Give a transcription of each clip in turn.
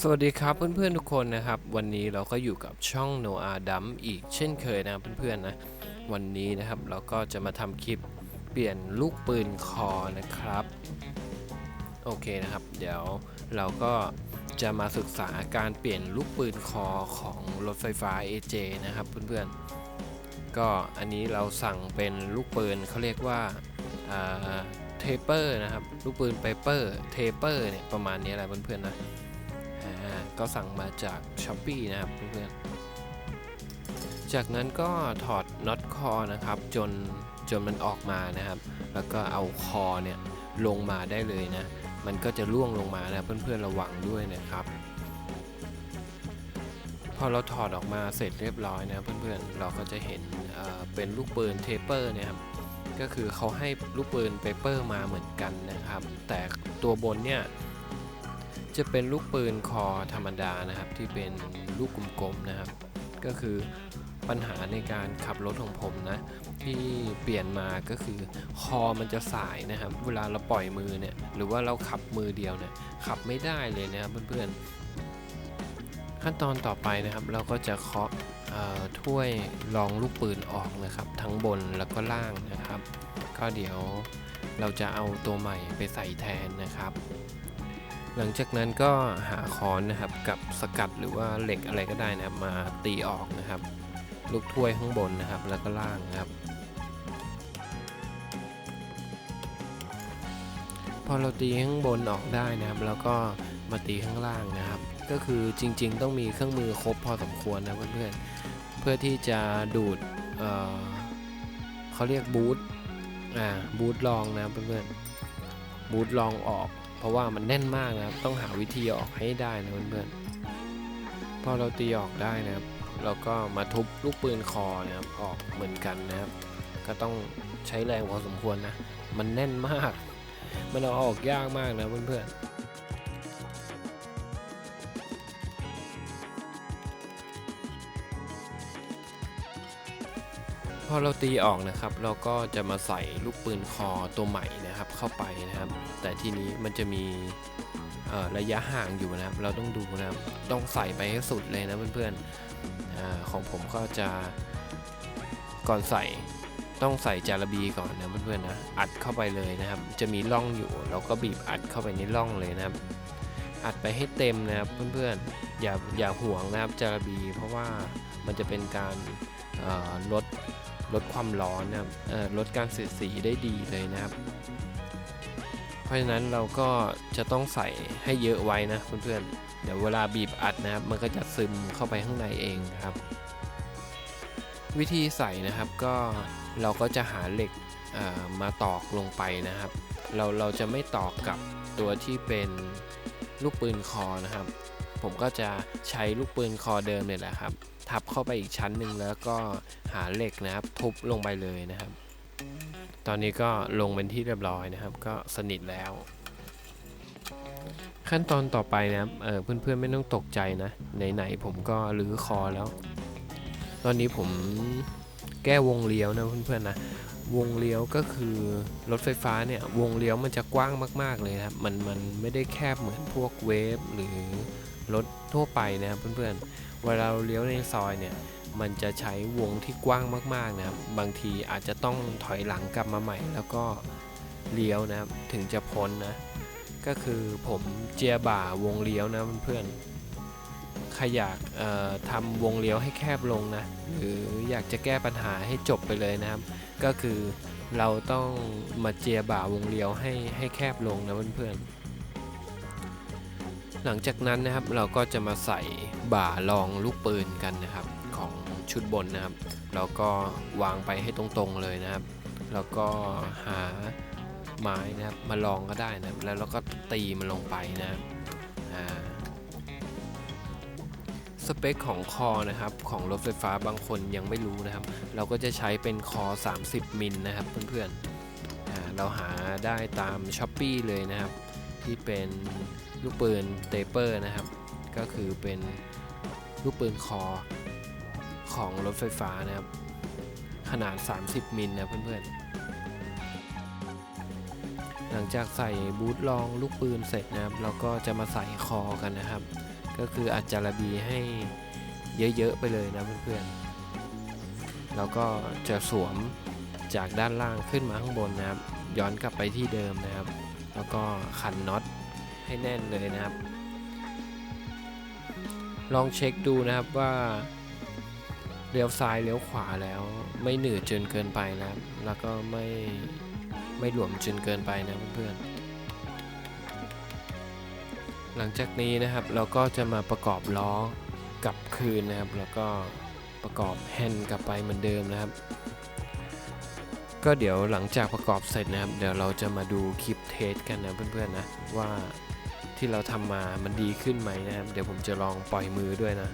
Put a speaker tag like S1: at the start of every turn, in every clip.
S1: สวัสดีครับเพื่อนๆทุกคนนะครับ วันนี้เราก็อยู่กับช่อง No a d u m อีกเช่นเคยนะเพื่อนๆนะวันนี้นะครับเราก็จะมาทำคลิปเปลี่ยนลูกปืนคอนะครับโอเคนะครับ เดี๋ยวเราก็จะมาศึกษาการเปลี่ยนลูกปืนคอของรถไฟฟ้า AJ นะครับเพื่อนๆ ก็อันนี้เราสั่งเป็นลูกปืนเขาเรียกว่าเทเปอร์นะครับ ลูกปืนเปเปอร์เทเปอร์เนี่ยประมาณนี้แหละเพื่อนๆนะอ่า ก็สั่งมาจาก s h อ p e e นะครับเพื่อนๆจากนั้นก็ถอดน็อตคอนะครับ จนจนมันออกมานะครับ แล้วก็เอาคอเนี่ยลงมาได้เลยนะ มันก็จะล่วงลงมานะเพื่อนๆระวังด้วยนะครับพอเราถอดออกมาเสร็จเรียบร้อยนะเพื่อนๆเราก็จะเห็นเเป็นลูกปืนเทเปอร์เนี่ยครับก็คือเขาให้ลูกปืนเปเปอร์มาเหมือนกันนะครับ แต่ตัวบนเนี่ย จะเป็นลูกปืนคอธรรมดานะครับ ที่เป็นลูกกลมๆนะครับ ก็คือปัญหาในการขับรถของผมนะ ที่เปลี่ยนมาก็คือคอมันจะสายนะครับ เวลาเราปล่อยมือเนี่ยหรือว่าเราขับมือเดียวเนี่ยขับไม่ได้เลยนะครับเพื่อนๆขั้นตอนต่อไปนะครับ เราก็จะเคาะถ้วยรองลูกปืนออกนะครับ ทั้งบนแล้วก็ล่างนะครับ ก็เดี๋ยวเราจะเอาตัวใหม่ไปใส่แทนนะครับ หลังจากนั้นก็หาค้อนนะครับกับสกัดหรือว่าเหล็กอะไรก็ได้นะครับมาตีออกนะครับ ลูกถ้วยข้างบนนะครับ แล้วก็ล่างนะครับ พอเราตีข้างบนออกได้นะครับ แล้วก็มาตีข้างล่างนะครับ ก็คือจริง ๆ ต้องมีเครื่องมือครบพอสมควรนะเพื่อนๆเพื่อที่จะดูดเออเขาเรียกบูทอ่าบูทลองนะเพื่อนๆบูทลองออก ราะว่ามันแน่นมากนะครับต้องหาวิธีออกให้ได้นะเพื่อนๆพอเราตีออกได้นะครับเราก็มาทุบลูกปืนคอนะครับออกเหมือนกันนะครับ ก็ต้องใช้แรงพอสมควรนะ มันแน่นมาก มันเอาออกยากมากนะเพื่อนๆ พอเราตีออกนะครับ เราก็จะมาใส่ลูกปืนคอตัวใหม่นะครับ เข้าไปนะครับ แต่ทีนี้มันจะมีระยะห่างอยู่นะครับ เราต้องดูนะครับ ต้องใส่ไปให้สุดเลยนะเพื่อนๆอของผมก็จะก่อนใส่ต้องใส่จาระบีก่อนนะเพื่อนๆนะอัดเข้าไปเลยนะครับ จะมีร่องอยู่ เราก็บีบอัดเข้าไปในร่องเลยนะครับ อัดไปให้เต็มนะครับเพื่อนๆอย่าอย่าห่วงนะครับจาระบี เพราะว่ามันจะเป็นการลด ลดความร้อนนะครับลดการเสียดสีได้ดีเลยนะครับ เพราะฉะนั้นเราก็จะต้องใส่ให้เยอะไว้นะเพื่อนๆเดี๋ยวเวลาบีบอัดนะครับ มันก็จะซึมเข้าไปข้างในเองครับ วิธีใส่นะครับก็เราก็จะหาเหล็กมาตอกลงไปนะครับ เราเราจะไม่ตอกกับตัวที่เป็นลูกปืนคอนะครับ ผมก็จะใช้ลูกปืนคอเดิมเนี่ยแหละครับ ทับเข้าไปอีกชั้นหนึ่งแล้วก็หาเหล็กนะครับทุบลงไปเลยนะครับ ตอนนี้ก็ลงเป็นที่เรียบร้อยนะครับ ก็สนิทแล้ว ขั้นตอนต่อไปนะครับเออเพื่อนๆไม่ต้องตกใจนะไหนๆผมก็รื้อคอแล้ว ตอนนี้ผมแก้วงเลี้ยวนะเพื่อนๆนะวงเลี้ยวก็คือรถไฟฟ้าเนี่ยวงเลี้ยวมันจะกว้างมาก ๆเลยครับมันมันไม่ได้แคบเหมือนพวกเวฟหรือ รถทั่วไปนะครับเพื่อนๆ เวลาเราเลี้ยวในซอยเนี่ย มันจะใช้วงที่กว้างมากๆนะครับ บางทีอาจจะต้องถอยหลังกลับมาใหม่ แล้วก็เลี้ยวนะครับ ถึงจะพ้นนะ ก็คือผมเจียบ่าวงเลี้ยวนะเพื่อนๆ ใครอยากทำวงเลี้ยวให้แคบลงนะ หรืออยากจะแก้ปัญหาให้จบไปเลยนะครับ ก็คือเราต้องมาเจียบ่าวงเลี้ยวให้ให้แคบลงนะเพื่อนๆ หลังจากนั้นนะครับเราก็จะมาใส่บ่ารองลูกปืนกันนะครับของชุดบนนะครับเราก็วางไปให้ตรงๆเลยนะครับ แล้วก็หาไม้นะครับมาลองก็ได้นะครับ แล้วเราก็ตีมันลงไปนะครับสเปคของคอนะครับของรถไฟฟ้าบางคนยังไม่รู้นะครับ เราก็จะใช้เป็นคอ 30 มิลนะครับเพื่อนๆอ่าเราหาได้ตาม s h อ p e e เลยนะครับ ที่เป็นลูกปืนเตเปอร์นะครับ ก็คือเป็นลูกปืนคอของรถไฟฟ้านะครับ ขนาด 30 มิลนะเพื่อนๆ หลังจากใส่บูทรองลูกปืนเสร็จนะครับ เราก็จะมาใส่คอกันนะครับ ก็คืออัดจาระบีให้เยอะ ๆ ไปเลยนะเพื่อนๆ แล้วก็จะสวมจากด้านล่างขึ้นมาข้างบนนะครับ ย้อนกลับไปที่เดิมนะครับ แล้วก็ขันน็อตให้แน่นเลยนะครับ ลองเช็คดูนะครับว่าเลี้ยวซ้ายเลี้ยวขวาแล้ว ไม่หนืดจนเกินไปนะครับ แล้วก็ไม่ไม่หลวมจนเกินไปนะเพื่อนหลังจากนี้นะครับเราก็จะมาประกอบล้อกลับคืนนะครับ แล้วก็ประกอบแฮนด์กลับไปเหมือนเดิมนะครับ ก็เดี๋ยวหลังจากประกอบเสร็จนะครับ เดี๋ยวเราจะมาดูคลิป เทสกันนะเพื่อนๆนะว่าที่เราทำมามันดีขึ้นไหมนะครับ เดี๋ยวผมจะลองปล่อยมือด้วยนะ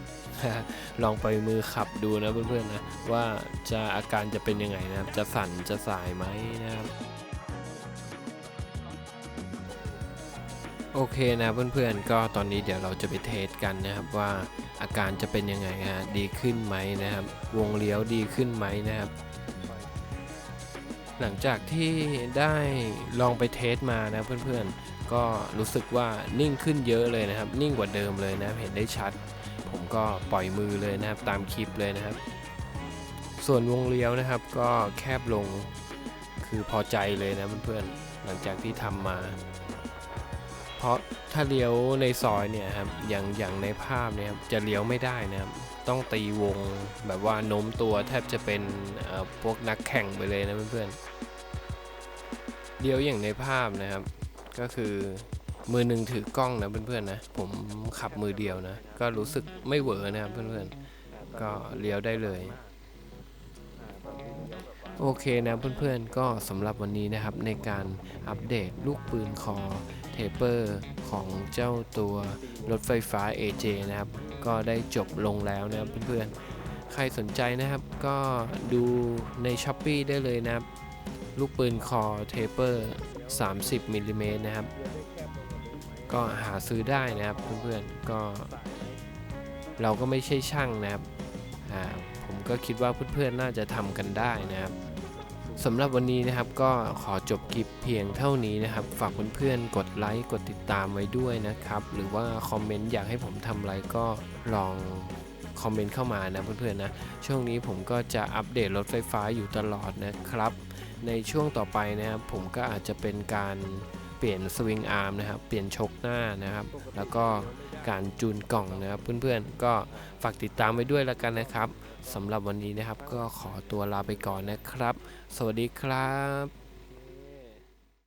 S1: ลองปล่อยมือขับดูนะเพื่อนๆนะว่าจะอาการจะเป็นยังไงนะครับ จะสั่นจะสายไหมนะครับโอเคนะเพื่อนๆก็ตอนนี้เดี๋ยวเราจะไปเทสกันนะครับว่าอาการจะเป็นยังไงฮะดีขึ้นไหมนะครับ วงเลี้ยวดีขึ้นไหมนะครับ หลังจากที่ได้ลองไปเทสมานะเพื่อนๆ ก็รู้สึกว่านิ่งขึ้นเยอะเลยนะครับ นิ่งกว่าเดิมเลยนะครับเห็นได้ชัด ผมก็ปล่อยมือเลยนะครับตามคลิปเลยนะครับ ส่วนวงเลี้ยวนะครับก็แคบลงคือพอใจเลยนะเพื่อนๆหลังจากที่ทำมา เพราะถ้าเลี้ยวในซอยเนี่ยครับอย่างอย่างในภาพเนี่ยครับจะเลี้ยวไม่ได้นะครับต้องตีวงแบบว่าโน้มตัวแทบจะเป็นพวกนักแข่งไปเลยนะเพื่อนๆ เลี้ยวอย่างในภาพนะครับ ก็คือมือหนึ่งถือกล้องนะเพื่อนๆนะผมขับมือเดียวนะ ก็รู้สึกไม่เหวอนะครับเพื่อนๆ ก็เลี้ยวได้เลย โอเคนะเพื่อนๆ ก็สำหรับวันนี้นะครับในการอัปเดตลูกปืนคอเทเปอร์ของเจ้าตัวรถไฟฟ้า AJ นะครับ ก็ได้จบลงแล้วนะครับเพื่อนๆ ใครสนใจนะครับก็ดูใน s h อ p e e ได้เลยนะครับ ลูกปืนคอเทเปอร์ 30มิลลิเมตรนะครับ ก็หาซื้อได้นะครับเพื่อนๆ ก็เราก็ไม่ใช่ช่างนะครับ ผมก็คิดว่าเพื่อนๆ น่าจะทำกันได้นะครับสำหรับวันนี้นะครับก็ขอจบคลิปเพียงเท่านี้นะครับ ฝากเพื่อนๆ กดไลค์ กดติดตามไว้ด้วยนะครับ หรือว่าคอมเมนต์อยากให้ผมทำอะไรก็ลอง คอมเมนต์เข้ามานะเพื่อนๆนะช่วงนี้ผมก็จะอัปเดตรถไฟฟ้าอยู่ตลอดนะครับ ในช่วงต่อไปนะครับผมก็อาจจะเป็นการเปลี่ยนสวิงอาร์มนะครับ เปลี่ยนชกหน้านะครับ แล้วก็การจูนกล่องนะครับเพื่อนๆ ก็ฝากติดตามไว้ด้วยแล้วกันนะครับสำหรับวันนี้นะครับก็ขอตัวลาไปก่อนนะครับ สวัสดีครับ